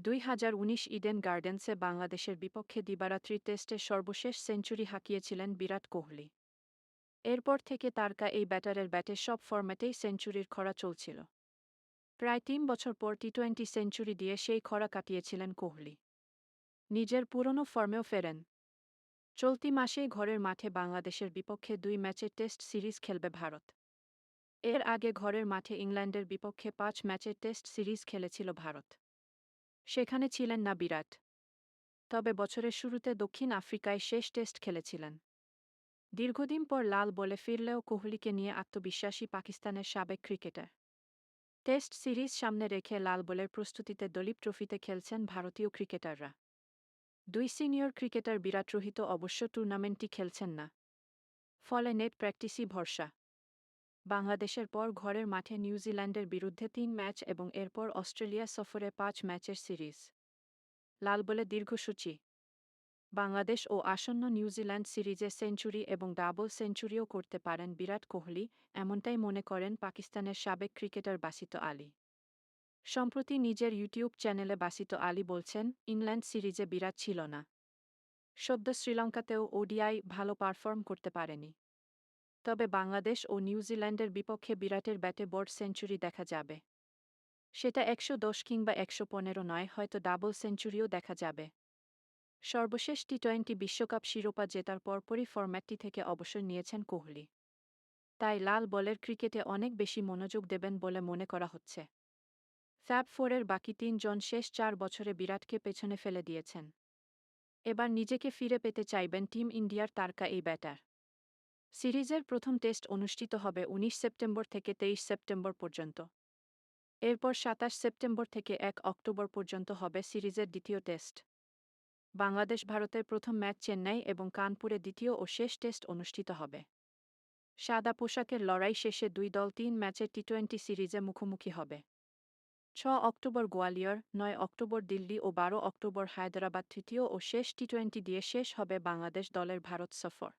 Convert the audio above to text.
দুই হাজার উনিশ ইডেন গার্ডেন্সে বাংলাদেশের বিপক্ষে দিবারাত্রি টেস্টে সর্বশেষ সেঞ্চুরি হাঁকিয়েছিলেন বিরাট কোহলি। এরপর থেকে তারকা এই ব্যাটারের ব্যাটে সব ফরম্যাটেই সেঞ্চুরির খরা চলছিল। প্রায় তিন বছর পর টি টোয়েন্টি সেঞ্চুরি দিয়ে সেই খরা কাটিয়েছিলেন কোহলি। নিজের পুরনো ফর্মেও ফেরেন। চলতি মাসেই ঘরের মাঠে বাংলাদেশের বিপক্ষে দুই ম্যাচে টেস্ট সিরিজ খেলবে ভারত। এর আগে ঘরের মাঠে ইংল্যান্ডের বিপক্ষে পাঁচ ম্যাচের টেস্ট সিরিজ খেলেছিল ভারত। সেখানে ছিলেন না বিরাট। তবে বছরের শুরুতে দক্ষিণ আফ্রিকায় শেষ টেস্ট খেলেছিলেন। দীর্ঘদিন পর লাল বলে ফিরলেও কোহলিকে নিয়ে আত্মবিশ্বাসী পাকিস্তানের সাবেক ক্রিকেটার। টেস্ট সিরিজ সামনে রেখে লাল বলের প্রস্তুতিতে দলীপ ট্রফিতে খেলছেন ভারতীয় ক্রিকেটাররা। দুই সিনিয়র ক্রিকেটার বিরাট রোহিত অবশ্য টুর্নামেন্টটি খেলছেন না। ফলে নেট প্র্যাকটিসই ভরসা। বাংলাদেশের পর ঘরের মাঠে নিউজিল্যান্ডের বিরুদ্ধে তিন ম্যাচ এবং এরপর অস্ট্রেলিয়া সফরে পাঁচ ম্যাচের সিরিজ। লাল বলে দীর্ঘসূচি বাংলাদেশ ও আসন্ন নিউজিল্যান্ড সিরিজে সেঞ্চুরি এবং ডাবল সেঞ্চুরিও করতে পারেন বিরাট কোহলি, এমনটাই মনে করেন পাকিস্তানের সাবেক ক্রিকেটার বাসিত আলী। সম্প্রতি নিজের ইউটিউব চ্যানেলে বাসিত আলী বলছেন, ইংল্যান্ড সিরিজে বিরাট ছিল না। সদ্য শ্রীলঙ্কাতেও ওডিআই ভালো পারফর্ম করতে পারেনি। তবে বাংলাদেশ ও নিউজিল্যান্ডের বিপক্ষে বিরাটের ব্যাটে বোর্ড সেঞ্চুরি দেখা যাবে। সেটা একশো দশ কিংবা একশো পনেরো নয়, হয়তো ডাবল সেঞ্চুরিও দেখা যাবে। সর্বশেষ টি টোয়েন্টি বিশ্বকাপ শিরোপা জেতার পরপরই ফরম্যাটটি থেকে অবসর নিয়েছেন কোহলি। তাই লাল বলের ক্রিকেটে অনেক বেশি মনোযোগ দেবেন বলে মনে করা হচ্ছে। ফ্যাব ফোরের বাকি তিনজন শেষ চার বছরে বিরাটকে পেছনে ফেলে দিয়েছেন। এবার নিজেকে ফিরে পেতে চাইবেন টিম ইন্ডিয়ার তারকা এই ব্যাটার। সিরিজের প্রথম টেস্ট অনুষ্ঠিত হবে উনিশ সেপ্টেম্বর থেকে তেইশ সেপ্টেম্বর পর্যন্ত। এরপর সাতাশ সেপ্টেম্বর থেকে এক অক্টোবর পর্যন্ত হবে সিরিজের দ্বিতীয় টেস্ট। বাংলাদেশ ভারতের প্রথম ম্যাচ চেন্নাই এবং কানপুরে দ্বিতীয় ও শেষ টেস্ট অনুষ্ঠিত হবে। সাদা পোশাকের লড়াই শেষে দুই দল তিন ম্যাচের টি টোয়েন্টি সিরিজে মুখোমুখি হবে। ছ অক্টোবর গোয়ালিয়র, নয় অক্টোবর দিল্লি ও বারো অক্টোবর হায়দরাবাদ তৃতীয় ও শেষ টি টোয়েন্টি দিয়ে শেষ হবে বাংলাদেশ দলের ভারত সফর।